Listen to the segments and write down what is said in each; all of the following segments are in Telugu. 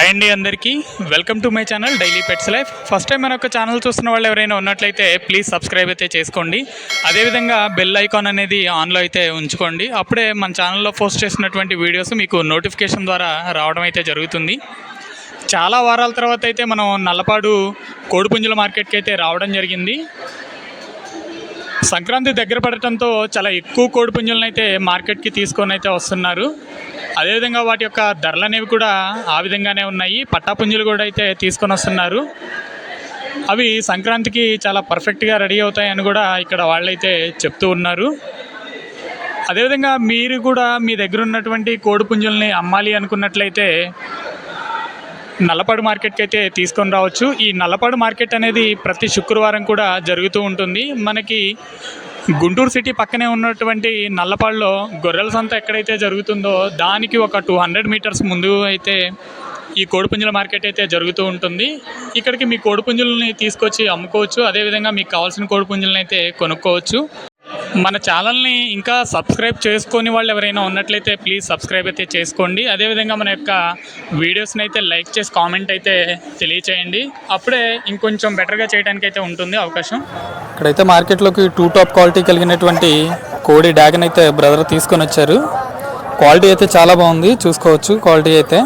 హాయ్ అండి అందరికీ. Welcome to my channel daily pets life first time మన యొక్క ఛానల్ చూస్తున్న వాళ్ళు ఎవరైనా ఉన్నట్లయితే ప్లీజ్ సబ్స్క్రైబ్ అయితే చేసుకోండి. అదేవిధంగా బెల్ ఐకాన్ అనేది ఆన్లో అయితే ఉంచుకోండి. అప్పుడే మన ఛానల్లో పోస్ట్ చేసినటువంటి వీడియోస్ మీకు నోటిఫికేషన్ ద్వారా రావడం అయితే జరుగుతుంది. చాలా వారాల తర్వాత అయితే మనం నల్లపాడు కోడిపుంజుల మార్కెట్కి అయితే రావడం జరిగింది. సంక్రాంతి దగ్గర పడటంతో చాలా ఎక్కువ కోడి పుంజులను అయితే మార్కెట్కి తీసుకొని అయితే వస్తున్నారు. అదేవిధంగా వాటి యొక్క ధరలు అనేవి కూడా ఆ విధంగానే ఉన్నాయి. పట్టాపుంజులు కూడా అయితే తీసుకొని వస్తున్నారు. అవి సంక్రాంతికి చాలా పర్ఫెక్ట్గా రెడీ అవుతాయని కూడా ఇక్కడ వాళ్ళైతే చెప్తూ ఉన్నారు. అదేవిధంగా మీరు కూడా మీ దగ్గర ఉన్నటువంటి కోడిపుంజుల్ని అమ్మాలి అనుకున్నట్లయితే నల్లపాడు మార్కెట్కి అయితే తీసుకొని రావచ్చు. ఈ నల్లపాడు మార్కెట్ అనేది ప్రతి శుక్రవారం కూడా జరుగుతూ ఉంటుంది. మనకి గుంటూరు సిటీ పక్కనే ఉన్నటువంటి నల్లపాడులో గొర్రెల సంత ఎక్కడైతే జరుగుతుందో దానికి ఒక టూ హండ్రెడ్ మీటర్స్ ముందు అయితే ఈ కోడిపుంజుల మార్కెట్ అయితే జరుగుతూ ఉంటుంది. ఇక్కడికి మీ కోడిపుంజులని తీసుకొచ్చి అమ్ముకోవచ్చు. అదేవిధంగా మీకు కావాల్సిన కోడిపుంజులను అయితే కొనుక్కోవచ్చు. మన ఛానల్ని ఇంకా సబ్స్క్రైబ్ చేసుకొని వాళ్ళు ఎవరైనా ఉన్నట్లయితే ప్లీజ్ సబ్స్క్రైబ్ అయితే చేసుకోండి. అదేవిధంగా మన యొక్క వీడియోస్ని అయితే లైక్ చేసి కామెంట్ అయితే తెలియచేయండి. అప్పుడే ఇంకొంచెం బెటర్గా చేయడానికి అయితే ఉంటుంది అవకాశం. ఇక్కడైతే మార్కెట్లోకి టూ టాప్ క్వాలిటీ కలిగినటువంటి కోడి డ్యాగన్ అయితే బ్రదర్ తీసుకొని వచ్చారు. క్వాలిటీ అయితే చాలా బాగుంది చూసుకోవచ్చు క్వాలిటీ అయితే.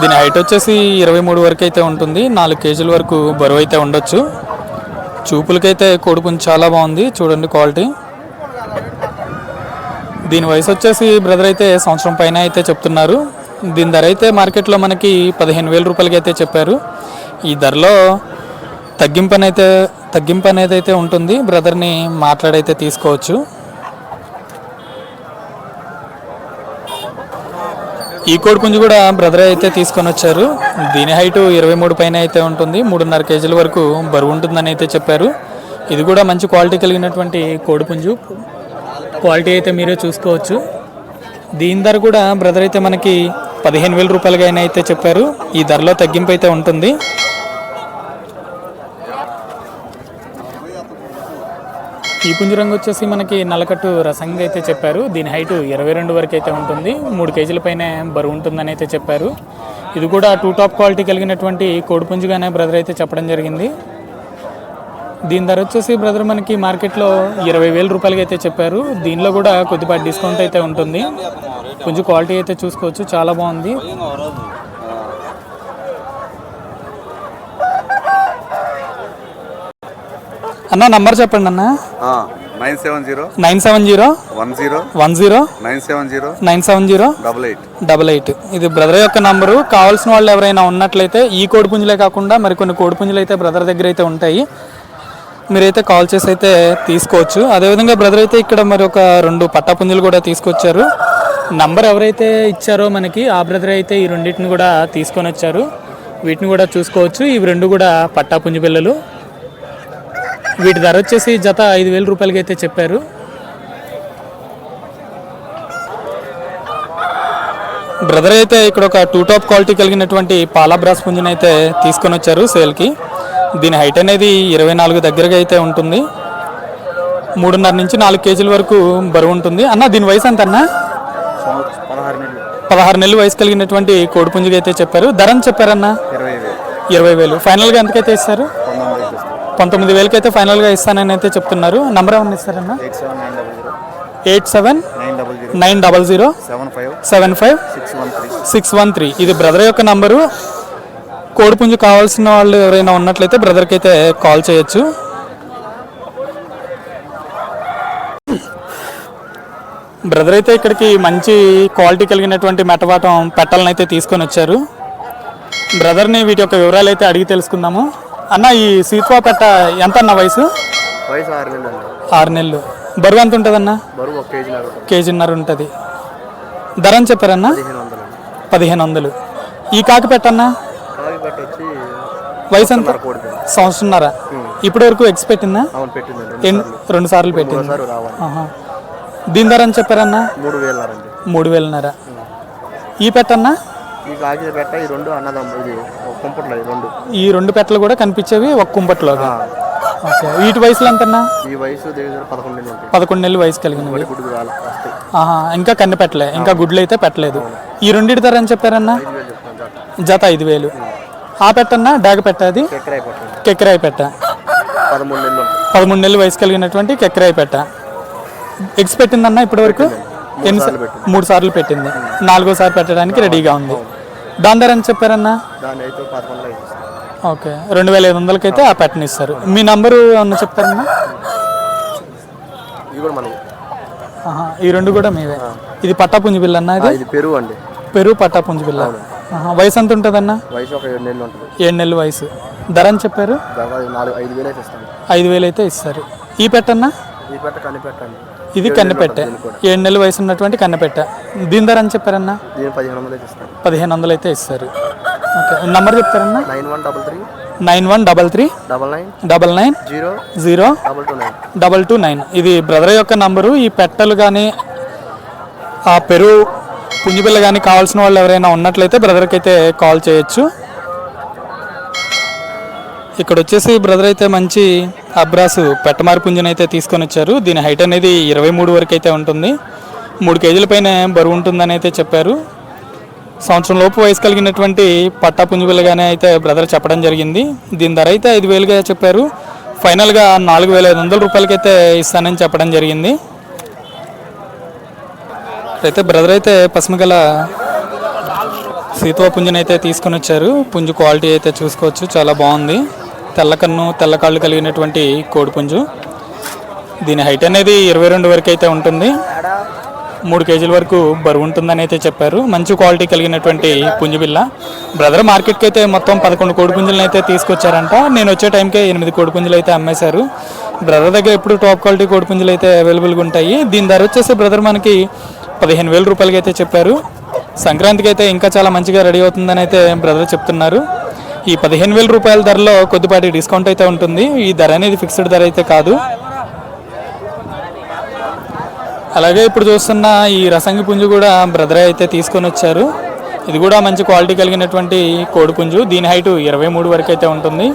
దీని హైట్ వచ్చేసి ఇరవై మూడు వరకు అయితే ఉంటుంది నాలుగు కేజీల వరకు బరువు అయితే ఉండొచ్చు. చూపులకైతే కొడుకుని చాలా బాగుంది. చూడండి క్వాలిటీ. దీని వయసు వచ్చేసి బ్రదర్ అయితే సంవత్సరం పైన అయితే చెప్తున్నారు. దీని ధర అయితే మార్కెట్లో మనకి పదిహేను వేల రూపాయలకి అయితే చెప్పారు. ఈ ధరలో తగ్గింపు అయితే తగ్గింపు అనేది అయితే ఉంటుంది. బ్రదర్ని మాట్లాడైతే తీసుకోవచ్చు. ఈ కోడి పుంజు కూడా బ్రదర్ అయితే తీసుకొని వచ్చారు. దీని హైట్ ఇరవై మూడు పైన అయితే ఉంటుంది. మూడున్నర కేజీల వరకు బరువు ఉంటుందని అయితే చెప్పారు. ఇది కూడా మంచి క్వాలిటీ కలిగినటువంటి కోడి పుంజు. క్వాలిటీ అయితే మీరే చూసుకోవచ్చు. దీని ధర కూడా బ్రదర్ అయితే మనకి పదిహేను వేల రూపాయలుగా అయినా అయితే చెప్పారు. ఈ ధరలో తగ్గింపు అయితే ఉంటుంది. ఈ రంగు వచ్చేసి మనకి నల్లకట్టు రసంగా అయితే చెప్పారు. దీని హైట్ ఇరవై రెండు వరకు అయితే ఉంటుంది. మూడు కేజీల పైన బరువు ఉంటుందని అయితే చెప్పారు. ఇది కూడా టూ టాప్ క్వాలిటీ కలిగినటువంటి కోడిపుంజుగానే బ్రదర్ అయితే చెప్పడం జరిగింది. దీని ధర వచ్చేసి బ్రదర్ మనకి మార్కెట్లో ఇరవై వేల రూపాయలకి అయితే చెప్పారు. దీనిలో కూడా కొద్దిపాటి డిస్కౌంట్ అయితే ఉంటుంది. పుంజు క్వాలిటీ అయితే చూసుకోవచ్చు. చాలా బాగుంది. అన్న నంబర్ చెప్పండి అన్న. Nine seven zero nine seven zero one zero one zero nine seven zero nine seven zero double eight double eight. ఇది బ్రదర్ యొక్క నంబరు. కావాల్సిన వాళ్ళు ఎవరైనా ఉన్నట్లయితే ఈ కోడి పుంజులే కాకుండా మరికొన్ని కోడి పుంజులు అయితే బ్రదర్ దగ్గర అయితే ఉంటాయి. మీరైతే కాల్ చేసి అయితే తీసుకోవచ్చు. అదేవిధంగా బ్రదర్ అయితే ఇక్కడ మరి ఒక రెండు పట్టా పుంజులు కూడా తీసుకొచ్చారు. నంబర్ ఎవరైతే ఇచ్చారో మనకి ఆ బ్రదర్ అయితే ఈ రెండింటిని కూడా తీసుకొని వచ్చారు. వీటిని కూడా చూసుకోవచ్చు. ఇవి రెండు కూడా పట్టా పుంజు పిల్లలు. వీటి ధర వచ్చేసి జత ఐదు వేల రూపాయలకి అయితే చెప్పారు. బ్రదర్ అయితే ఇక్కడ ఒక టూ టాప్ క్వాలిటీ కలిగినటువంటి పాలా బ్రాస్ పుంజుని అయితే తీసుకొని వచ్చారు సేల్కి. దీని హైట్ అనేది ఇరవై నాలుగు దగ్గరగా అయితే ఉంటుంది. మూడున్నర నుంచి నాలుగు కేజీల వరకు బరువు ఉంటుంది. అన్న దీని వయసు ఎంత అన్న? పదహారు నెలలు. వయసు కలిగినటువంటి కోడి పుంజుగా అయితే చెప్పారు. ధర అని చెప్పారన్న? ఇరవై వేలు. ఫైనల్గా ఎంతకైతే ఇస్తారు? పంతొమ్మిది వేలకి అయితే ఫైనల్గా ఇస్తానని అయితే చెప్తున్నారు. నంబర్ ఏమన్నా ఇస్తారన్న? Eight seven nine double zero seven five six one three. ఇది బ్రదర్ యొక్క నంబరు. కోడిపుంజు కావాల్సిన వాళ్ళు ఎవరైనా ఉన్నట్లయితే బ్రదర్కి అయితే కాల్ చేయొచ్చు. బ్రదర్ అయితే ఇక్కడికి మంచి క్వాలిటీ కలిగినటువంటి మెటవాటం పెట్టాలని అయితే తీసుకొని వచ్చారు. బ్రదర్ని వీటి యొక్క వివరాలు అయితే అడిగి తెలుసుకుందాము. అన్న ఈ సీత్వా పెట్ట ఎంత అన్న వయసు? వయసు ఆరు నెలలు అండి. ఆరు నెలలు. బరువు ఎంత బరువు కేజీ నరకు కేజీన్నర ఉంటుంది. ధర అని చెప్పారన్నా? పదిహేను వందలు ఈ కాకి పెట్టన్నా? వయసు ఎంత. సంవత్సరంన్నర. ఇప్పటి వరకు ఎక్స్ పెట్టిందా? రెండు సార్లు. పెట్టింది. దీని ధర అని చెప్పారన్నా? మూడు వేలన్నర. ఈ పెట్టన్నా? ఈ కాకి పెట్ట ఈ రెండు అన్నదమ్ము ఇది ఒక కుంపట్లో ఈ రెండు. ఈ రెండు పెట్టలు కూడా కనిపించేవి ఒక కుంపట్లో ఓకే. వీటి వయసులో ఎంతన్నా? ఈ వయసు దగ్గర పదకొండు నెలలు ఉంటాయి. పదకొండు నెలలు వయసు కలిగినవి. గుడ్డు రాలి వస్తాయి ఆహా ఇంకా కన్ను పెట్టలే ఇంకా గుడ్లు అయితే పెట్టలేదు. ఈ రెండింటి ధర అని చెప్పారన్నా? ఐదు వేలు చెప్తాను జత. ఐదు వేలు. ఆ. పెట్టన్నా డాగ పెట్ట అది? ఎక్కడ అయిపోతుంది కెక్కరాయి పెట్ట. పదమూడు నెలలు ఉంటుంది పదమూడు నెలలు వయసు కలిగినటువంటి కెక్కరాయి పెట్ట. ఎగ్స్ పెట్టిందన్న ఇప్పటివరకు? ఎన్ని సా- మూడు సార్లు పెట్టింది. నాలుగోసారి పెట్టడానికి రెడీగా ఉంది. దాని ధర ఎంత చెప్పారన్నా? అయితే ఓకే రెండు వేల ఐదు వందలకైతే ఆ పెట్టని ఇస్తారు. మీ నంబరు ఏమన్నా చెప్తారన్నా? ఈ రెండు కూడా మీవే. ఇది పట్టాపుంజి బిల్ల అన్న ఇది? పెరుగు అండి. పెరుగు పట్టాపుంజి బిల్ల వయసు ఎంత ఉంటుందన్న? వయసు ఒక ఏడు నెలలు ఉంటుంది. ఏడు నెలల వయసు. ధర అని చెప్పారు? అయితే ఐదు వేలు అయితే ఇస్తారు. ఈ పెట్టన్నా ఈ పెట్ట కనిపెట్టండి. ఇది కన్నెపెట్ట. ఏడు నెలల వయసు ఉన్నటువంటి కన్నెపెట్ట. దీని ధర అని చెప్పారన్నా? పదిహేను వందలు అయితే ఇస్తారు. Okay number చెప్తారన్నా? Nine one double three. Nine one double three. Double nine. Double nine. Zero. Zero. Double two nine. Double two nine. ఇది బ్రదర్ యొక్క నంబరు. ఈ పెట్టలు కానీ ఆ పెరుగు పుంజిపిల్ల కానీ కావాల్సిన వాళ్ళు ఎవరైనా ఉన్నట్లయితే బ్రదర్కి అయితే కాల్ చేయొచ్చు. ఇక్కడ వచ్చేసి బ్రదర్ అయితే మంచి అబ్రాసు పెట్టమారి పుంజుని అయితే తీసుకొని వచ్చారు. దీని హైట్ అనేది ఇరవై మూడు వరకు అయితే ఉంటుంది. మూడు కేజీల పైన బరువు ఉంటుందని అయితే చెప్పారు. సంవత్సరం లోపు వయసు కలిగినటువంటి పట్టా పుంజుపిల్లగానే అయితే బ్రదర్ చెప్పడం జరిగింది. దీని ధర అయితే ఐదు వేలుగా చెప్పారు. ఫైనల్గా నాలుగు వేల ఐదు వందల రూపాయలకైతే ఇస్తానని చెప్పడం జరిగింది. అయితే బ్రదర్ అయితే పసుమగల సీతవ పుంజుని అయితే తీసుకొని వచ్చారు. పుంజు క్వాలిటీ అయితే చూసుకోవచ్చు. చాలా బాగుంది. తెల్ల కన్ను తెల్ల కాళ్ళు కలిగినటువంటి కోడి పుంజు. దీని హైట్ అనేది ఇరవై రెండు వరకు అయితే ఉంటుంది. మూడు కేజీల వరకు బరువు ఉంటుందని అయితే చెప్పారు. మంచి క్వాలిటీ కలిగినటువంటి పుంజు బిల్ల. బ్రదర్ మార్కెట్కి అయితే మొత్తం పదకొండు కోడి పుంజులను అయితే తీసుకొచ్చారంట. నేను వచ్చే టైంకే ఎనిమిది కోడి పుంజులు అయితే అమ్మేశారు. బ్రదర్ దగ్గర ఎప్పుడు టాప్ క్వాలిటీ కోడి పుంజులు అయితే అవైలబుల్గా ఉంటాయి. దీని ధర వచ్చేసి బ్రదర్ మనకి పదిహేను వేల రూపాయలకి అయితే చెప్పారు. సంక్రాంతికి అయితే ఇంకా చాలా మంచిగా రెడీ అవుతుందని అయితే బ్రదర్ చెప్తున్నారు. ఈ పదిహేను వేల రూపాయల ధరలో కొద్దిపాటి డిస్కౌంట్ అయితే ఉంటుంది. ఈ ధర అనేది ఫిక్స్డ్ ధర అయితే కాదు. అలాగే ఇప్పుడు చూస్తున్న ఈ రసంగి పుంజు కూడా బ్రదర్ అయితే తీసుకొని వచ్చారు. ఇది కూడా మంచి క్వాలిటీ కలిగినటువంటి కోడి పుంజు. దీని హైట్ ఇరవై మూడు వరకు అయితే ఉంటుంది.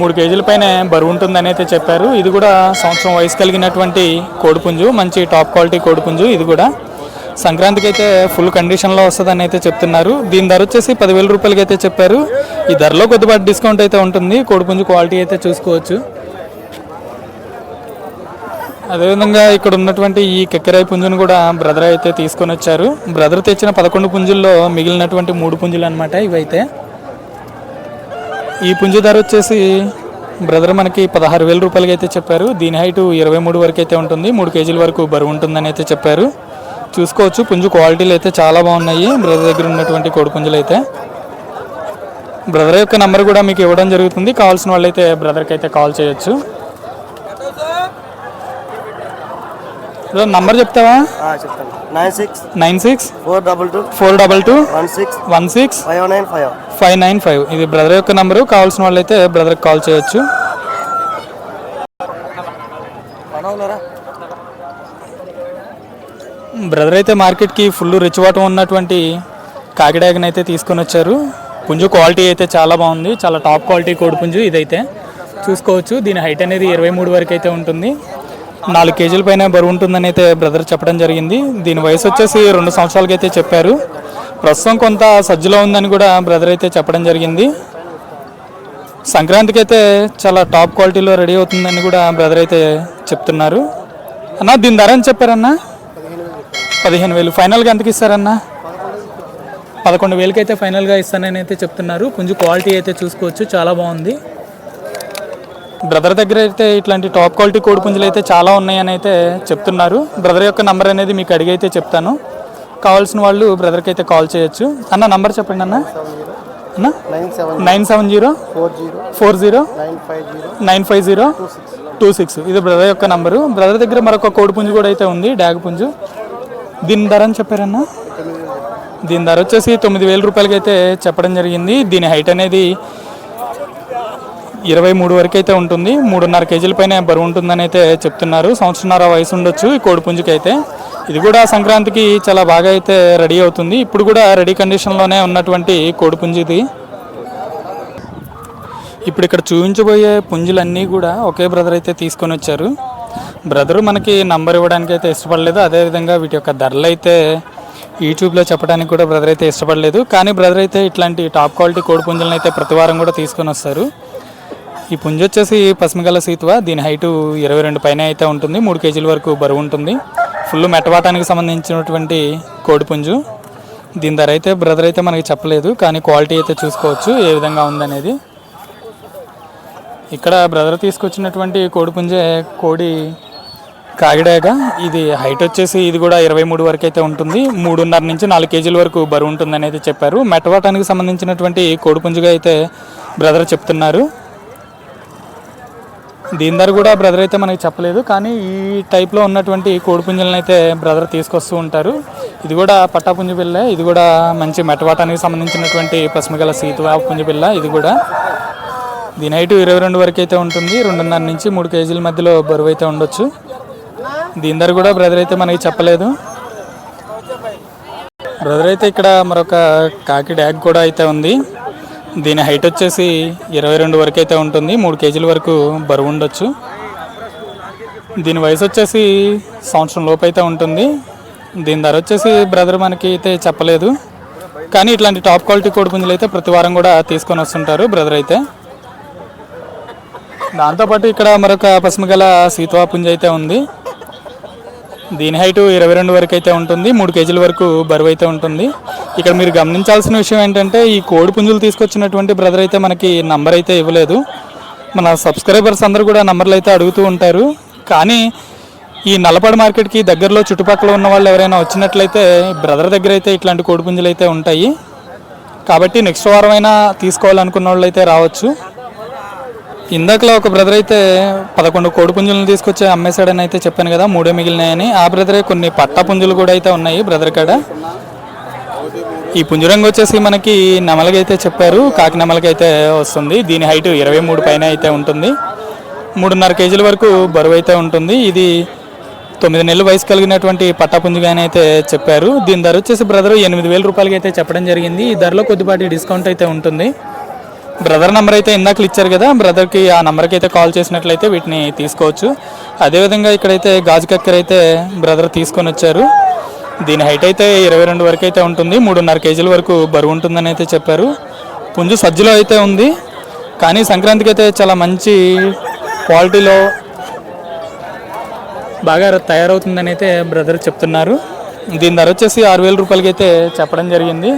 మూడు కేజీల పైన బరువు ఉంటుందని అయితే చెప్పారు. ఇది కూడా సంవత్సరం వయసు కలిగినటువంటి కోడిపుంజు మంచి టాప్ క్వాలిటీ కోడిపుంజు ఇది కూడా. సంక్రాంతికి అయితే ఫుల్ కండిషన్లో వస్తుందని అయితే చెప్తున్నారు. దీని ధర వచ్చేసి పదివేల రూపాయలకి అయితే చెప్పారు. ఈ ధరలో కొద్దిపాటి డిస్కౌంట్ అయితే ఉంటుంది. కోడిపుంజు క్వాలిటీ అయితే చూసుకోవచ్చు. అదేవిధంగా ఇక్కడ ఉన్నటువంటి ఈ కెక్కరాయి పుంజును కూడా బ్రదర్ అయితే తీసుకొని వచ్చారు. బ్రదర్ తెచ్చిన పదకొండు పుంజుల్లో మిగిలినటువంటి మూడు పుంజులు అనమాట ఇవైతే. ఈ పుంజు ధర వచ్చేసి బ్రదర్ మనకి పదహారు వేల రూపాయలకి అయితే చెప్పారు. దీని హైట్ ఇరవై మూడు వరకు అయితే ఉంటుంది. మూడు కేజీల వరకు బరువు ఉంటుందని అయితే చెప్పారు. చూసుకోవచ్చు. పుంజు క్వాలిటీలు అయితే చాలా బాగున్నాయి. బ్రదర్ దగ్గర ఉన్నటువంటి కోడి పుంజులు అయితే బ్రదర్ యొక్క నెంబర్ కూడా మీకు ఇవ్వడం జరుగుతుంది. కావాల్సిన వాళ్ళైతే బ్రదర్కి అయితే కాల్ చేయొచ్చు. నంబర్ చెప్తావా? Nine six nine six four double two four double two one six one six five nine five five nine five. ఇది బ్రదర్ యొక్క నంబరు. కావాల్సిన వాళ్ళైతే బ్రదర్కి కాల్ చేయొచ్చు. బ్రదర్ అయితే మార్కెట్కి ఫుల్ రిచ్వాటం ఉన్నటువంటి కాకిడాగన్ అయితే తీసుకొని వచ్చారు. పుంజు క్వాలిటీ అయితే చాలా బాగుంది. చాలా టాప్ క్వాలిటీ కోడి పుంజు ఇదైతే. చూసుకోవచ్చు. దీని హైట్ అనేది ఇరవై మూడు వరకు అయితే ఉంటుంది. నాలుగు కేజీల పైన బరువు ఉంటుందని అయితే బ్రదర్ చెప్పడం జరిగింది. దీని వయసు వచ్చేసి రెండు సంవత్సరాలకి అయితే చెప్పారు. ప్రస్తుతం కొంత సజ్జలో ఉందని కూడా బ్రదర్ అయితే చెప్పడం జరిగింది. సంక్రాంతికి అయితే చాలా టాప్ క్వాలిటీలో రెడీ అవుతుందని కూడా బ్రదర్ అయితే చెప్తున్నారు. అన్న దీని ధర అని చెప్పారన్నా? పదిహేను వేలు. ఫైనల్గా ఎంతకి ఇస్తారన్నా? పదకొండు వేలకి అయితే ఫైనల్గా ఇస్తానని అయితే చెప్తున్నారు. కొంచెం క్వాలిటీ అయితే చూసుకోవచ్చు. చాలా బాగుంది. బ్రదర్ దగ్గర అయితే ఇట్లాంటి టాప్ క్వాలిటీ కోడి పుంజులు అయితే చాలా ఉన్నాయని అయితే చెప్తున్నారు. బ్రదర్ యొక్క నంబర్ అనేది మీకు అడిగి అయితే చెప్తాను. కావాల్సిన వాళ్ళు బ్రదర్కి అయితే కాల్ చేయొచ్చు. అన్న నంబర్ చెప్పండి అన్న. అన్న? Nine seven zero. Four zero four zero nine five zero. Nine five zero. Two six ఇది బ్రదర్ యొక్క నంబరు బ్రదర్ దగ్గర మరొక కోడి పుంజు కూడా అయితే ఉంది డ్యాగ్ పుంజు. దీని ధర అని చెప్పారన్నా? దీని ధర వచ్చేసి తొమ్మిది వేల రూపాయలకి అయితే చెప్పడం జరిగింది. దీని హైట్ అనేది ఇరవై మూడు వరకు అయితే ఉంటుంది. మూడున్నర కేజీల పైన బరువు ఉంటుందని అయితే చెప్తున్నారు. సంవత్సరంన్నర వయసు ఉండొచ్చు ఈ కోడిపుంజుకి అయితే ఇది కూడా సంక్రాంతికి చాలా బాగా అయితే రెడీ అవుతుంది. ఇప్పుడు కూడా రెడీ కండిషన్లోనే ఉన్నటువంటి కోడిపుంజిది ఇది. ఇప్పుడు ఇక్కడ చూపించబోయే పుంజులన్నీ కూడా ఒకే బ్రదర్ అయితే తీసుకొని వచ్చారు. బ్రదర్ మనకి నంబర్ ఇవ్వడానికి అయితే ఇష్టపడలేదు అదేవిధంగా వీటి యొక్క ధరలు అయితే యూట్యూబ్లో చెప్పడానికి కూడా బ్రదర్ అయితే ఇష్టపడలేదు. కానీ బ్రదర్ అయితే ఇట్లాంటి టాప్ క్వాలిటీ కోడి పుంజులను అయితే ప్రతి వారం కూడా తీసుకొని వస్తారు. ఈ పుంజ వచ్చేసి పసిమిగల సీతువ. దీని హైటు ఇరవై రెండు పైన అయితే ఉంటుంది. మూడు కేజీల వరకు బరువు ఉంటుంది. ఫుల్ మెట్టవాటానికి సంబంధించినటువంటి కోడి పుంజు. దీని ధర అయితే బ్రదర్ అయితే మనకి చెప్పలేదు. కానీ క్వాలిటీ అయితే చూసుకోవచ్చు. ఏ విధంగా ఉందనేది. ఇక్కడ బ్రదర్ తీసుకొచ్చినటువంటి కోడి పుంజే కోడి కాగిడాక ఇది హైట్ వచ్చేసి ఇది కూడా ఇరవై మూడు వరకు అయితే ఉంటుంది. మూడున్నర నుంచి నాలుగు కేజీల వరకు బరువు ఉంటుంది అనేది చెప్పారు. మెటవాటానికి సంబంధించినటువంటి కోడి పుంజుగా అయితే బ్రదర్ చెప్తున్నారు. దీని ధర కూడా బ్రదర్ అయితే మనకి చెప్పలేదు కానీ ఈ టైప్లో ఉన్నటువంటి కోడిపుంజలను అయితే బ్రదర్ తీసుకొస్తూ ఉంటారు. ఇది కూడా పట్టాపుంజ పిల్ల ఇది కూడా మంచి మెటవాటానికి సంబంధించినటువంటి పసుమగల సీతువా పుంజ పిల్ల ఇది కూడా. దీని హైట్ ఇరవై రెండు వరకు అయితే ఉంటుంది. రెండున్నర నుంచి మూడు కేజీల మధ్యలో బరువు అయితే ఉండొచ్చు. దీని ధర కూడా బ్రదర్ అయితే మనకి చెప్పలేదు. బ్రదర్ అయితే ఇక్కడ మరొక కాకి డ్యాగ్ కూడా అయితే ఉంది. దీని హైట్ వచ్చేసి ఇరవై రెండు వరకు అయితే ఉంటుంది. మూడు కేజీల వరకు బరువు ఉండొచ్చు. దీని వయసు వచ్చేసి సంవత్సరం లోపు అయితే ఉంటుంది. దీని ధర వచ్చేసి బ్రదర్ మనకి అయితే చెప్పలేదు. కానీ ఇట్లాంటి టాప్ క్వాలిటీ కోడి పుంజులు అయితే ప్రతి వారం కూడా తీసుకొని వస్తుంటారు బ్రదర్ అయితే. దాంతోపాటు ఇక్కడ మరొక పసుమగల సీతవాపుంజ అయితే ఉంది. దీని హైట్ ఇరవై రెండు వరకు అయితే ఉంటుంది. మూడు కేజీల వరకు బరువు అయితే ఉంటుంది. ఇక్కడ మీరు గమనించాల్సిన విషయం ఏంటంటే ఈ కోడి పుంజులు తీసుకొచ్చినటువంటి బ్రదర్ అయితే మనకి నంబర్ అయితే ఇవ్వలేదు. మన సబ్స్క్రైబర్స్ అందరూ కూడా నంబర్లు అయితే అడుగుతూ ఉంటారు. కానీ ఈ నల్లపాడు మార్కెట్కి దగ్గరలో చుట్టుపక్కల ఉన్న వాళ్ళు ఎవరైనా వచ్చినట్లయితే బ్రదర్ దగ్గర అయితే ఇట్లాంటి కోడి పుంజులు అయితే ఉంటాయి. కాబట్టి నెక్స్ట్ వారం అయినా తీసుకోవాలనుకున్న వాళ్ళు అయితే రావచ్చు. ఇందాకలో ఒక బ్రదర్ అయితే పదకొండు కోడి పుంజులను తీసుకొచ్చి అమ్మేశాడని అయితే చెప్పాను కదా మూడే మిగిలినాయని. ఆ బ్రదరే కొన్ని పట్టా పుంజులు కూడా అయితే ఉన్నాయి బ్రదర్ కాడ. ఈ పుంజురంగు వచ్చేసి మనకి నెమలకి అయితే చెప్పారు. కాకి నెమలకి అయితే వస్తుంది. దీని హైట్ ఇరవై మూడు పైన అయితే ఉంటుంది. మూడున్నర కేజీల వరకు బరువు అయితే ఉంటుంది. ఇది తొమ్మిది నెలలు వయసు కలిగినటువంటి పట్టాపుంజుగానే అయితే చెప్పారు. దీని ధర వచ్చేసి బ్రదర్ ఎనిమిది వేల రూపాయలకి అయితే చెప్పడం జరిగింది. ఈ ధరలో కొద్దిపాటి డిస్కౌంట్ అయితే ఉంటుంది. బ్రదర్ నెంబర్ అయితే ఇందాకలు ఇచ్చారు కదా బ్రదర్కి ఆ నెంబర్కి అయితే కాల్ చేసినట్లయితే వీటిని తీసుకోవచ్చు. అదేవిధంగా ఇక్కడైతే గాజు కక్కెర అయితే బ్రదర్ తీసుకొని వచ్చారు. దీని హైట్ అయితే ఇరవై రెండు వరకు అయితే ఉంటుంది మూడున్నర కేజీల వరకు బరువు ఉంటుందని అయితే చెప్పారు. పుంజు సజ్జలో అయితే ఉంది కానీ సంక్రాంతికి అయితే చాలా మంచి క్వాలిటీలో బాగా తయారవుతుందని అయితే బ్రదర్ చెప్తున్నారు. దీని ధర వచ్చేసి ఆరు వేల రూపాయలకి అయితే చెప్పడం జరిగింది.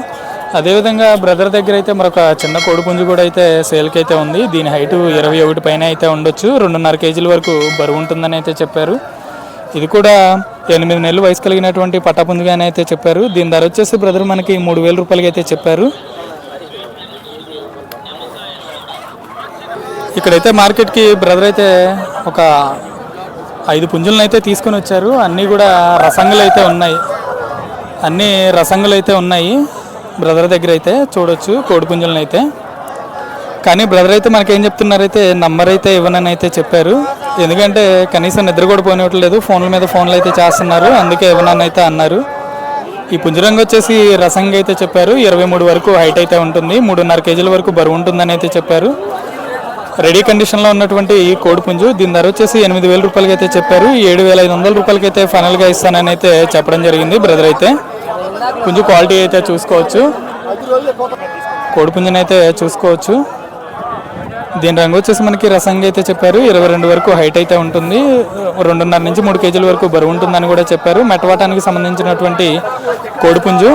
అదేవిధంగా బ్రదర్ దగ్గర అయితే మరొక చిన్న కోడి పుంజు కూడా అయితే సేల్కి అయితే ఉంది. దీని హైటు ఇరవై ఒకటి పైన అయితే ఉండొచ్చు. రెండున్నర కేజీల వరకు బరువు ఉంటుందని అయితే చెప్పారు. ఇది కూడా ఎనిమిది నెలలు వయసు కలిగినటువంటి పట్టాపుంజుగానే అయితే చెప్పారు. దీని ధర వచ్చేసి బ్రదర్ మనకి మూడు వేల రూపాయలకి అయితే చెప్పారు. ఇక్కడైతే మార్కెట్కి బ్రదర్ అయితే ఒక ఐదు పుంజులను అయితే తీసుకొని వచ్చారు. అన్నీ కూడా రసంగులు అయితే ఉన్నాయి. అన్నీ రసంగులు అయితే ఉన్నాయి. బ్రదర్ దగ్గర అయితే చూడొచ్చు కోడి పుంజులను అయితే. కానీ బ్రదర్ అయితే మనకేం చెప్తున్నారైతే నంబర్ అయితే ఇవ్వనని అయితే చెప్పారు. ఎందుకంటే కనీసం నిద్ర కూడా పోనివ్వట్లేదు ఫోన్ల మీద ఫోన్లు అయితే చేస్తున్నారు అందుకే ఇవ్వనని అయితే అన్నారు. ఈ పుంజరంగు వచ్చేసి రసంగా అయితే చెప్పారు. ఇరవై మూడు వరకు హైట్ అయితే ఉంటుంది మూడున్నర కేజీల వరకు బరువు ఉంటుందని అయితే చెప్పారు. రెడీ కండిషన్లో ఉన్నటువంటి ఈ కోడి పుంజు దీని ధర వచ్చేసి ఎనిమిది వేల రూపాయలకి అయితే చెప్పారు. ఏడు వేల ఐదు వందల రూపాయలకి అయితే ఫైనల్గా ఇస్తానని అయితే చెప్పడం జరిగింది బ్రదర్ అయితే. పుంజు క్వాలిటీ అయితే చూసుకోవచ్చు. కోడి పుంజుని అయితే చూసుకోవచ్చు. దీని రంగు వచ్చేసి మనకి రసంగా అయితే చెప్పారు. ఇరవై రెండు వరకు హైట్ అయితే ఉంటుంది. రెండున్నర నుంచి మూడు కేజీల వరకు బరువు ఉంటుందని కూడా చెప్పారు. మెటవాటానికి సంబంధించినటువంటి కోడిపుంజు.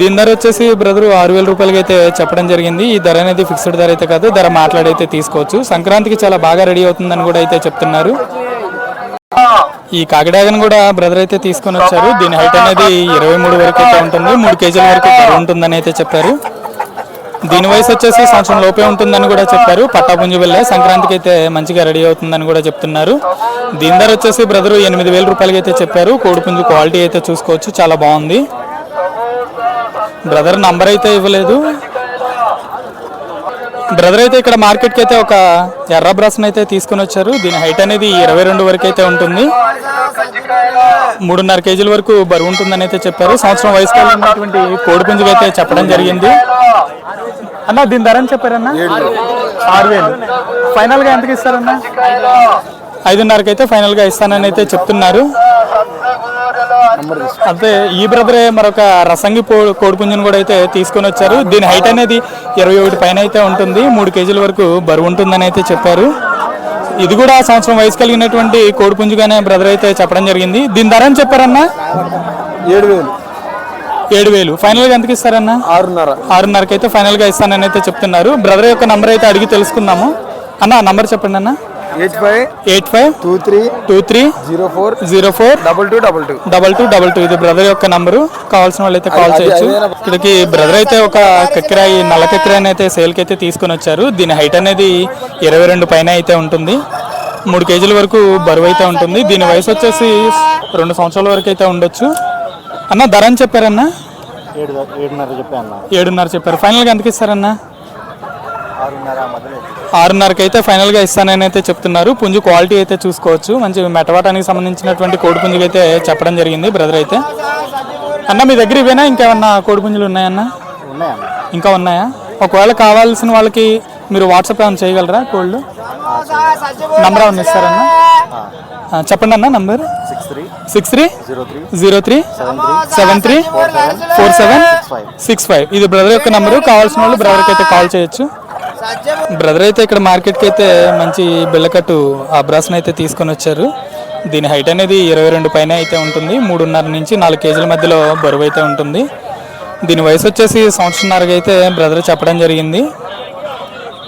దీని ధర వచ్చేసి బ్రదరు ఆరు వేల రూపాయలకి అయితే చెప్పడం జరిగింది. ఈ ధర అనేది ఫిక్స్డ్ ధర అయితే కాదు. ధర మాట్లాడైతే తీసుకోవచ్చు. సంక్రాంతికి చాలా బాగా రెడీ అవుతుందని కూడా అయితే చెప్తున్నారు. ఈ కాకిడాగను కూడా బ్రదర్ అయితే తీసుకొని వచ్చారు. దీని హైట్ అనేది ఇరవై మూడు వరకు అయితే ఉంటుంది. మూడు కేజీల వరకు ఉంటుందని అయితే చెప్పారు. దీని వయసు వచ్చేసి సంవత్సరం లోపే ఉంటుందని కూడా చెప్పారు. పట్టాపుంజి వెళ్ళే సంక్రాంతికి అయితే మంచిగా రెడీ అవుతుందని కూడా చెప్తున్నారు. దీని ధర వచ్చేసి బ్రదరు ఎనిమిది వేల రూపాయలకి అయితే చెప్పారు. కోడిపుంజు క్వాలిటీ అయితే చూసుకోవచ్చు. చాలా బాగుంది. బ్రదర్ నంబర్ అయితే ఇవ్వలేదు. బ్రదర్ అయితే ఇక్కడ మార్కెట్కి అయితే ఒక ఎర్ర బ్రస్ని అయితే తీసుకొని వచ్చారు. దీని హైట్ అనేది ఇరవై రెండు వరకు అయితే ఉంటుంది. మూడున్నర కేజీల వరకు బరువు ఉంటుందని అయితే చెప్పారు. సంవత్సరం వయసు ఉన్నటువంటి కోడిపుంజుకి అయితే చెప్పడం జరిగింది. అన్న దీని ధర అని చెప్పారన్నా? ఆరు వేలు. ఫైనల్గా ఎంతకి ఇస్తారన్నా? ఐదున్నరకైతే అయితే ఫైనల్గా ఇస్తానని అయితే చెప్తున్నారు. అంటే ఈ బ్రదరే మరొక రసంగి పో కోడిపుంజును కూడా అయితే తీసుకొని వచ్చారు. దీని హైట్ అనేది ఇరవై ఒకటి పైన అయితే ఉంటుంది. మూడు కేజీల వరకు బరువు ఉంటుందని అయితే చెప్పారు. ఇది కూడా సంవత్సరం వయసు కలిగినటువంటి కోడిపుంజుగానే బ్రదర్ అయితే చెప్పడం జరిగింది. దీని ధర అని చెప్పారన్నా? ఏడు వేలు. ఏడు వేలు. ఫైనల్గా ఎంతకి ఇస్తారన్నా? ఆరున్నర. ఆరున్నరకి అయితే ఫైనల్గా ఇస్తానని అయితే చెప్తున్నారు. బ్రదర్ యొక్క నంబర్ అయితే అడిగి తెలుసుకుందాము. అన్న నంబర్ చెప్పండి అన్న. Eight five eight five two three two three zero four zero four double two double two double two double two. ఇది బ్రదర్ యొక్క నంబరు. కావాల్సిన వాళ్ళు అయితే కాల్ చేయొచ్చు. ఇక్కడికి బ్రదర్ అయితే ఒక కక్కిరాయి నల్ల కక్కిరాయిని అయితే సేల్కి అయితే తీసుకొని వచ్చారు దీని హైట్ అనేది ఇరవై రెండు పైన అయితే ఉంటుంది. మూడు కేజీల వరకు బరువు అయితే ఉంటుంది. దీని వయసు వచ్చేసి రెండు సంవత్సరాల వరకు అయితే ఉండొచ్చు. అన్న ధర అని చెప్పారన్నా? ఏడు ఏడున్నర చెప్పారు. ఫైనల్గా ఎంతకి ఇస్తారన్నా? ఆరున్నరకి అయితే ఫైనల్గా ఇస్తానని అయితే చెప్తున్నారు. పుంజు క్వాలిటీ అయితే చూసుకోవచ్చు. మంచి మెటవాటానికి సంబంధించినటువంటి కోడి పుంజుకి అయితే చెప్పడం జరిగింది బ్రదర్ అయితే. అన్న మీ దగ్గర ఇవేనా? ఇంకేమన్నా కోడి పుంజులు ఉన్నాయన్నా? ఇంకా ఉన్నాయా? ఒకవేళ కావాల్సిన వాళ్ళకి మీరు వాట్సాప్ ఏమైనా చేయగలరా కోళ్ళు? నంబర్ ఏమైనా ఇస్తారన్నా? చెప్పండి అన్న number. Six three. Zero three. Seven three. Four seven. Six five. ఇది బ్రదర్ యొక్క నంబరు. కావాల్సిన వాళ్ళు బ్రదర్కి అయితే కాల్ చేయొచ్చు. బ్రదర్ అయితే ఇక్కడ మార్కెట్కి అయితే మంచి బిల్లకట్టు అబ్రాసన్ అయితే తీసుకొని వచ్చారు. దీని హైట్ అనేది ఇరవై రెండు పైన అయితే ఉంటుంది. మూడున్నర నుంచి నాలుగు కేజీల మధ్యలో బరువు అయితే ఉంటుంది. దీని వయసు వచ్చేసి సంవత్సరంన్నరగా అయితే బ్రదర్ చెప్పడం జరిగింది.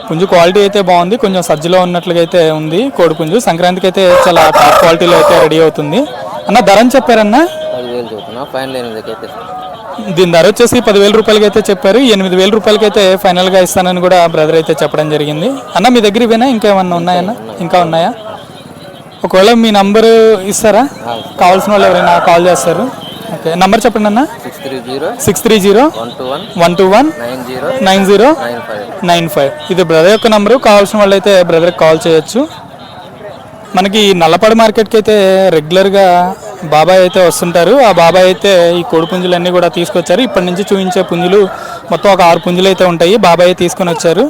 పుంజు క్వాలిటీ అయితే బాగుంది. కొంచెం సజ్జలో ఉన్నట్లుగా అయితే ఉంది. కోడి పుంజు సంక్రాంతికి అయితే చాలా టాప్ క్వాలిటీలో అయితే రెడీ అవుతుంది. అన్న ధర అని చెప్పారన్నా దీని ధర వచ్చేసి పదివేల రూపాయలకి అయితే చెప్పారు. ఎనిమిది వేల రూపాయలకి అయితే ఫైనల్గా ఇస్తానని కూడా బ్రదర్ అయితే చెప్పడం జరిగింది. అన్న మీ దగ్గర ఇవేనా? ఇంకా ఏమన్నా ఉన్నాయన్న ఇంకా ఉన్నాయా? ఒకవేళ మీ నంబరు ఇస్తారా? కావాల్సిన వాళ్ళు ఎవరైనా కాల్ చేస్తారు. ఓకే నంబర్ చెప్పండి అన్న. Six three zero one two one nine zero nine five ఇది బ్రదర్ యొక్క నంబరు కావాల్సిన వాళ్ళు అయితే బ్రదర్కి కాల్ చేయొచ్చు. మనకి నల్లపాడు మార్కెట్కి అయితే రెగ్యులర్గా బాబాయ్ అయితే వస్తుంటారు. ఆ బాబాయ్ అయితే ఈ కోడి పుంజులన్నీ కూడా తీసుకొచ్చారు. ఇప్పటి నుంచి చూపించే పుంజులు మొత్తం ఒక ఆరు పుంజులు అయితే ఉంటాయి. బాబాయ్ తీసుకొని వచ్చారు.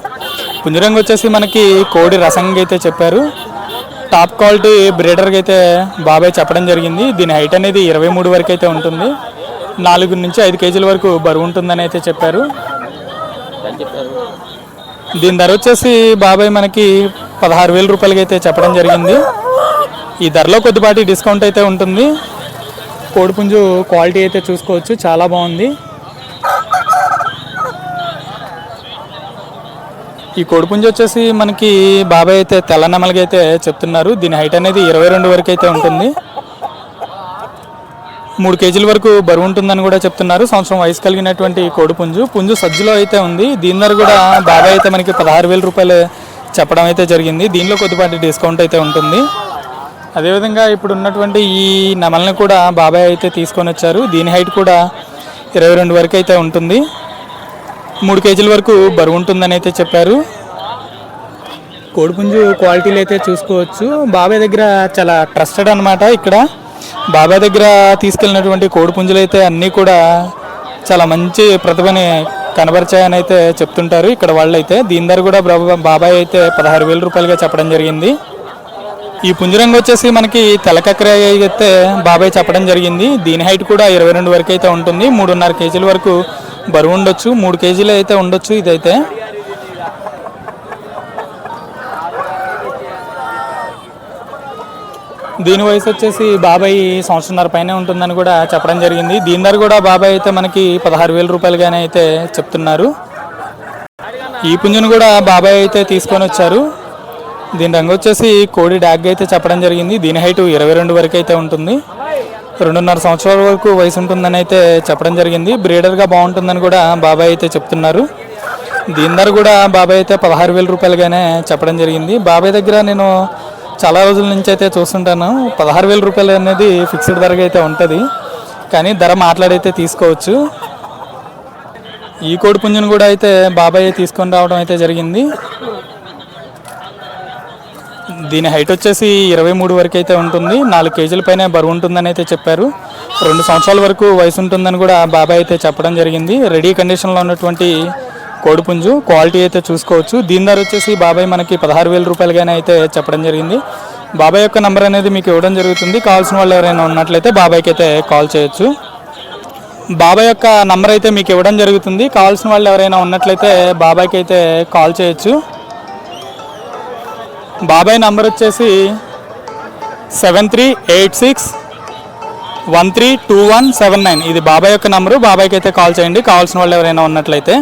పుంజరంగు వచ్చేసి మనకి కోడి రసంగా అయితే చెప్పారు. టాప్ క్వాలిటీ బ్రీడర్కి అయితే బాబాయ్ చెప్పడం జరిగింది. దీని హైట్ అనేది ఇరవై మూడు వరకు అయితే ఉంటుంది. నాలుగు నుంచి ఐదు కేజీల వరకు బరువు ఉంటుందని అయితే చెప్పారు. దీని ధర వచ్చేసి బాబాయ్ మనకి పదహారు వేల రూపాయలకి అయితే చెప్పడం జరిగింది. ఈ ధరలో కొద్దిపాటి డిస్కౌంట్ అయితే ఉంటుంది. కోడిపుంజు క్వాలిటీ అయితే చూసుకోవచ్చు. చాలా బాగుంది. ఈ కోడిపుంజు వచ్చేసి మనకి బాబాయ్ అయితే తెల్ల అయితే చెప్తున్నారు. దీని హైట్ అనేది ఇరవై రెండు వరకు అయితే ఉంటుంది. మూడు కేజీల వరకు బరువు ఉంటుందని కూడా చెప్తున్నారు. సంవత్సరం వయసు కలిగినటువంటి కోడి పుంజు పుంజు సజ్జలో అయితే ఉంది. దీని ధర కూడా బాబాయ్ అయితే మనకి పదహారు వేల రూపాయలు చెప్పడం అయితే జరిగింది. దీనిలో కొద్దిపాటి డిస్కౌంట్ అయితే ఉంటుంది. అదేవిధంగా ఇప్పుడు ఉన్నటువంటి ఈ నెమల్ని కూడా బాబాయ్ అయితే తీసుకొని వచ్చారు. దీని హైట్ కూడా ఇరవై రెండు వరకు అయితే ఉంటుంది. మూడు కేజీల వరకు బరువు ఉంటుందని అయితే చెప్పారు. కోడిపుంజు క్వాలిటీలు అయితే చూసుకోవచ్చు. బాబాయ్ దగ్గర చాలా ట్రస్టెడ్ అనమాట ఇక్కడ. బాబాయ్ దగ్గర తీసుకెళ్ళినటువంటి కోడిపుంజులు అయితే అన్నీ కూడా చాలా మంచి ప్రతిభని కనబరిచాయని అయితే చెప్తుంటారు. ఇక్కడ వాళ్ళు అయితే దీని ధర కూడా బాబాయ్ అయితే పదహారు వేల రూపాయలుగా చెప్పడం జరిగింది. ఈ పుంజరంగు వచ్చేసి మనకి తెలకక్కర అయితే బాబాయ్ చెప్పడం జరిగింది. దీని హైట్ కూడా ఇరవై రెండు వరకు అయితే ఉంటుంది. మూడున్నర కేజీల వరకు బరువు ఉండొచ్చు. మూడు కేజీలు అయితే ఉండొచ్చు ఇదైతే. దీని వయసు వచ్చేసి బాబాయ్ సంవత్సరంన్నర పైనే ఉంటుందని కూడా చెప్పడం జరిగింది. దీని ధర కూడా బాబాయ్ అయితే మనకి పదహారు వేల రూపాయలుగానే అయితే చెప్తున్నారు. ఈ పుంజును కూడా బాబాయ్ అయితే తీసుకొని వచ్చారు. దీని రంగు వచ్చేసి కోడి డాగ్ అయితే చెప్పడం జరిగింది. దీని హైట్ ఇరవై రెండు వరకు అయితే ఉంటుంది. రెండున్నర సంవత్సరాల వరకు వయసు ఉంటుందని అయితే చెప్పడం జరిగింది. బ్రీడర్గా బాగుంటుందని కూడా బాబాయ్ అయితే చెప్తున్నారు. దీని ధర కూడా బాబాయ్ అయితే పదహారు వేల రూపాయలుగానే చెప్పడం జరిగింది. బాబాయ్ దగ్గర నేను చాలా రోజుల నుంచి అయితే చూస్తుంటాను. పదహారు వేల రూపాయలు అనేది ఫిక్స్డ్ ధరగా అయితే ఉంటుంది. కానీ ధర మాట్లాడైతే తీసుకోవచ్చు. ఈ కోడి పుంజును కూడా అయితే బాబాయ్ తీసుకొని రావడం అయితే జరిగింది. దీని హైట్ వచ్చేసి ఇరవై మూడు వరకు అయితే ఉంటుంది. నాలుగు కేజీల పైన బరువు ఉంటుందని అయితే చెప్పారు. రెండు సంవత్సరాల వరకు వయసు ఉంటుందని కూడా బాబాయ్ అయితే చెప్పడం జరిగింది. రెడీ కండిషన్లో ఉన్నటువంటి కోడిపుంజు క్వాలిటీ అయితే చూసుకోవచ్చు. దీని ధర వచ్చేసి బాబాయ్ మనకి పదహారు వేల రూపాయలుగానే అయితే చెప్పడం జరిగింది. బాబాయ్ యొక్క నంబర్ అనేది మీకు ఇవ్వడం జరుగుతుంది. కావాల్సిన వాళ్ళు ఎవరైనా ఉన్నట్లయితే బాబాయ్కి అయితే కాల్ చేయొచ్చు. బాబాయ్ యొక్క నంబర్ అయితే మీకు ఇవ్వడం జరుగుతుంది. కావాల్సిన వాళ్ళు ఎవరైనా ఉన్నట్లయితే బాబాయ్కి అయితే కాల్ చేయొచ్చు. బాబాయ్ నంబర్ వచ్చేసి seven three eight six one three two one seven nine. ఇది బాబాయ్ యొక్క నంబరు. బాబాయ్కి అయితే కాల్ చేయండి. కావాల్సిన వాళ్ళు ఎవరైనా ఉన్నట్లయితే.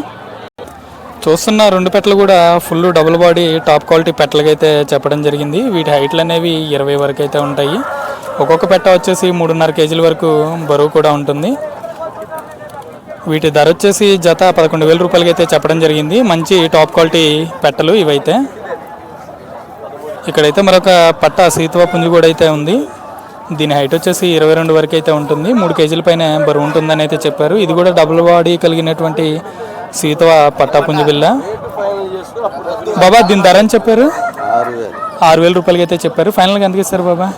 చూస్తున్న రెండు పెట్టలు కూడా full double body top quality పెట్టలకి అయితే చెప్పడం జరిగింది. వీటి హైట్లు అనేవి ఇరవై వరకు అయితే ఉంటాయి. ఒక్కొక్క పెట్ట వచ్చేసి మూడున్నర కేజీల వరకు బరువు కూడా ఉంటుంది. వీటి ధర వచ్చేసి జత పదకొండు వేల రూపాయలకి అయితే చెప్పడం జరిగింది. మంచి టాప్ క్వాలిటీ పెట్టలు ఇవైతే. ఇక్కడైతే మరొక పట్ట సీతవ పుంజు కూడా అయితే ఉంది. దీని హైట్ వచ్చేసి ఇరవై రెండు వరకు అయితే ఉంటుంది. మూడు కేజీల పైన బరువు ఉంటుందని అయితే చెప్పారు. ఇది కూడా డబుల్ బాడీ కలిగినటువంటి సీతవ పట్టా పుంజు బిల్ల బాబా దీని ధర అని చెప్పారు? ఆరు వేల రూపాయలకి అయితే చెప్పారు. ఫైనల్గా ఎందుకు ఇస్తారు బాబా?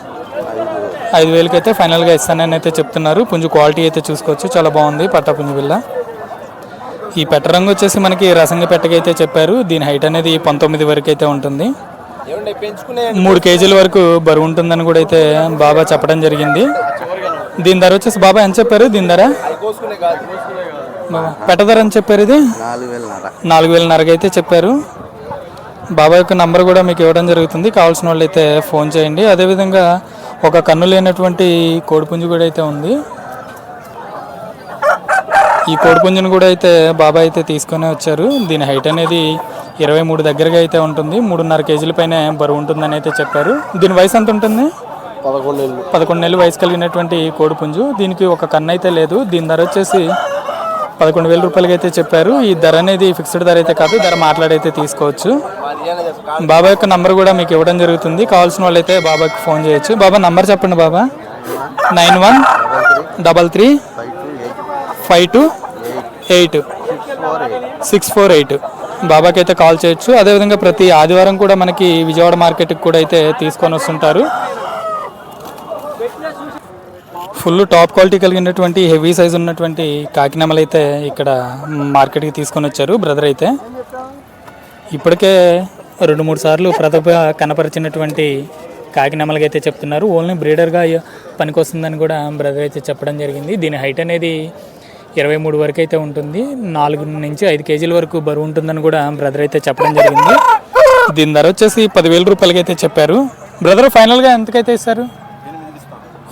ఐదు వేలకి అయితే ఫైనల్గా ఇస్తానని అయితే చెప్తున్నారు. పుంజు క్వాలిటీ అయితే చూసుకోవచ్చు. చాలా బాగుంది పట్టాపుంజు బిల్ల ఈ పెట్ట రంగు వచ్చేసి మనకి రసంగ పెట్టకైతే చెప్పారు. దీని హైట్ అనేది పంతొమ్మిది వరకు అయితే ఉంటుంది. మూడు కేజీల వరకు బరువు ఉంటుందని కూడా అయితే బాబా చెప్పడం జరిగింది. దీని ధర వచ్చేసి బాబా ఎంత చెప్పారు? దీని ధర? బాబా, పెట్ట ధర అని చెప్పారు ఇది? నాలుగు వేలన్నరకి అయితే చెప్పారు. బాబా యొక్క నంబర్ కూడా మీకు ఇవ్వడం జరుగుతుంది. కావాల్సిన వాళ్ళు అయితే ఫోన్ చేయండి. అదేవిధంగా ఒక కన్ను లేనటువంటి కోడిపుంజు కూడా అయితే ఉంది. ఈ కోడిపుంజును కూడా అయితే బాబా అయితే తీసుకొని వచ్చారు. దీని హైట్ అనేది ఇరవై మూడు దగ్గరగా అయితే ఉంటుంది. మూడున్నర కేజీల పైన బరువు ఉంటుందని అయితే చెప్పారు. దీని వయసు ఎంత ఉంటుంది? పదకొండు నెలలు వయసు కలిగినటువంటి కోడిపుంజు. దీనికి ఒక కన్ను అయితే లేదు. దీని ధర వచ్చేసి పదకొండు వేల రూపాయలకి అయితే చెప్పారు. ఈ ధర అనేది ఫిక్స్డ్ ధర అయితే కాదు. ధర మాట్లాడైతే తీసుకోవచ్చు. బాబా యొక్క నంబర్ కూడా మీకు ఇవ్వడం జరుగుతుంది. కావాల్సిన వాళ్ళైతే బాబాకి ఫోన్ చేయొచ్చు. బాబా నంబర్ చెప్పండి బాబా. Nine one double three. Five two eight. Six four eight. బాబాకి అయితే కాల్ చేయొచ్చు. అదేవిధంగా ప్రతి ఆదివారం కూడా మనకి విజయవాడ మార్కెట్కి కూడా అయితే తీసుకొని వస్తుంటారు. ఫుల్ టాప్ క్వాలిటీ కలిగినటువంటి హెవీ సైజ్ ఉన్నటువంటి కాకినామలు అయితే ఇక్కడ మార్కెట్కి తీసుకొని వచ్చారు బ్రదర్ అయితే. ఇప్పటికే రెండు మూడు సార్లు ప్రతిభ కనపరిచినటువంటి కాకినామలకి అయితే చెప్తున్నారు. ఓన్లీ బ్రీడర్గా పనికొస్తుందని కూడా బ్రదర్ అయితే చెప్పడం జరిగింది. దీని హైట్ అనేది ఇరవై మూడు వరకు అయితే ఉంటుంది. నాలుగు నుంచి ఐదు కేజీల వరకు బరువు ఉంటుందని కూడా బ్రదర్ అయితే చెప్పడం జరిగింది. దీని ధర వచ్చేసి పదివేల రూపాయలకి అయితే చెప్పారు. బ్రదర్ ఫైనల్గా ఎంతకైతే ఇస్తారు?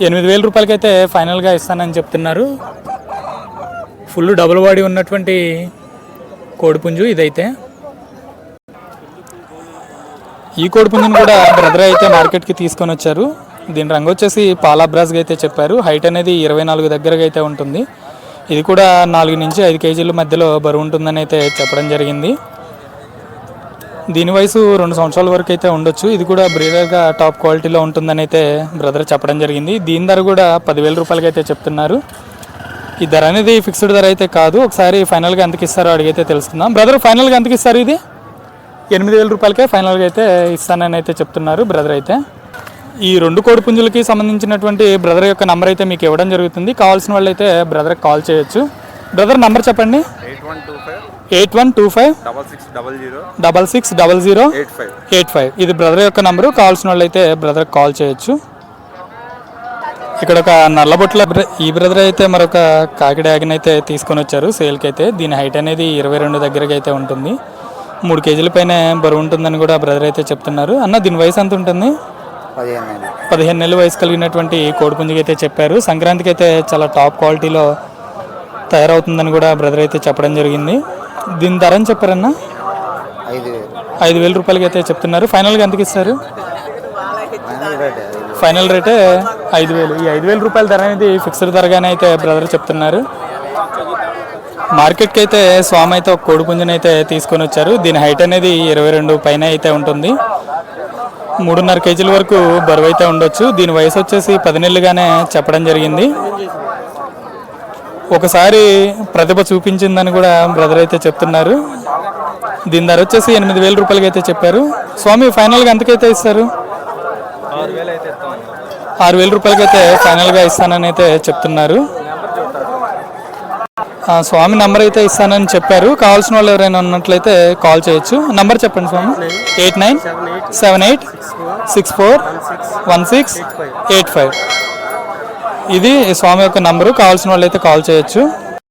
ఎనిమిది వేల రూపాయలకైతే ఫైనల్గా ఇస్తానని చెప్తున్నారు. ఫుల్ డబుల్ బాడీ ఉన్నటువంటి కోడిపుంజు ఇదైతే. ఈ కోడిపుంజుని కూడా బ్రదర్ అయితే మార్కెట్కి తీసుకొని వచ్చారు. దీని రంగు వచ్చేసి పాలాబ్రాస్గా అయితే చెప్పారు. హైట్ అనేది ఇరవై నాలుగు దగ్గరగా అయితే ఉంటుంది. ఇది కూడా నాలుగు నుంచి ఐదు కేజీల మధ్యలో బరువు ఉంటుందని అయితే చెప్పడం జరిగింది. దీని వయసు రెండు సంవత్సరాల వరకు అయితే ఉండొచ్చు. ఇది కూడా బ్రీడర్గా టాప్ క్వాలిటీలో ఉంటుందని అయితే బ్రదర్ చెప్పడం జరిగింది. దీని ధర కూడా పదివేల రూపాయలకి అయితే చెప్తున్నారు. ఈ ధర అనేది ఫిక్స్డ్ ధర అయితే కాదు. ఒకసారి ఫైనల్గా ఎంతకి ఇస్తారో అడిగైతే తెలుసుకుందాం. బ్రదర్ ఫైనల్గా ఎంతకి ఇస్తారు ఇది? ఎనిమిది వేల రూపాయలకే ఫైనల్గా అయితే ఇస్తానని అయితే చెప్తున్నారు బ్రదర్ అయితే. ఈ రెండు కోడి పుంజులకి సంబంధించినటువంటి బ్రదర్ యొక్క నంబర్ అయితే మీకు ఇవ్వడం జరుగుతుంది. కావాల్సిన వాళ్ళు అయితే బ్రదర్కి కాల్ చేయొచ్చు. బ్రదర్ నంబర్ చెప్పండి. Eight one two five. Eight one two five double six double zero double six double zero eight five ఇది బ్రదర్ యొక్క నంబరు. కావాల్సిన వాళ్ళు అయితే బ్రదర్ కాల్ చేయొచ్చు. ఇక్కడ ఒక నల్లబొట్ల బ్ర- ఈ బ్రదర్ అయితే మరొక కాకిడి ఆగిన అయితే తీసుకొని వచ్చారు. సేల్కి అయితే దీని హైట్ అనేది ఇరవై రెండు దగ్గరగా అయితే ఉంటుంది. మూడు కేజీల పైన బరువు ఉంటుందని కూడా బ్రదర్ అయితే చెప్తున్నారు. అన్న దీని వయసు ఎంత ఉంటుంది? పదిహేను నెలలు. వయసు కలిగినటువంటి కోడిపుంజికి అయితే చెప్పారు. సంక్రాంతికి అయితే చాలా టాప్ క్వాలిటీలో తయారవుతుందని కూడా బ్రదర్ అయితే చెప్పడం జరిగింది. దీని ధర అని చెప్పారన్నా? ఐదు వేలు. రూపాయలకి అయితే చెప్తున్నారు. ఫైనల్గా ఎంతకి ఇస్తారు? ఫైనల్ రేట్ ఐదు ఫైనల్ రేటే ఐదు వేలు. ఈ ఐదు వేల రూపాయల ధర అనేది ఫిక్స్డ్ ధరగానే అయితే బ్రదర్ చెప్తున్నారు. మార్కెట్కి అయితే స్వామి అయితే ఒక కోడిపుంజుని అయితే తీసుకొని వచ్చారు. దీని హైట్ అనేది ఇరవై రెండు పైన అయితే ఉంటుంది. మూడున్నర కేజీల వరకు బరువు అయితే ఉండొచ్చు. దీని వయసు వచ్చేసి పది నెలలుగానే చెప్పడం జరిగింది. ఒకసారి ప్రతిభ చూపించిందని కూడా బ్రదర్ అయితే చెప్తున్నారు. దీని ధర వచ్చేసి ఎనిమిది వేల రూపాయలకి అయితే చెప్పారు. స్వామి ఫైనల్గా ఎంతకైతే ఇస్తారు? ఆరు వేల రూపాయలకైతే ఫైనల్గా ఇస్తానని అయితే చెప్తున్నారు. స్వామి నెంబర్ అయితే ఇస్తానని చెప్పారు. కావాల్సిన వాళ్ళు ఎవరైనా ఉన్నట్లయితే కాల్ చేయొచ్చు. నెంబర్ చెప్పండి స్వామి. Eight nine seven eight six four one six eight five. ఇది స్వామి యొక్క నంబరు. కావాల్సిన వాళ్ళు అయితే కాల్ చేయొచ్చు.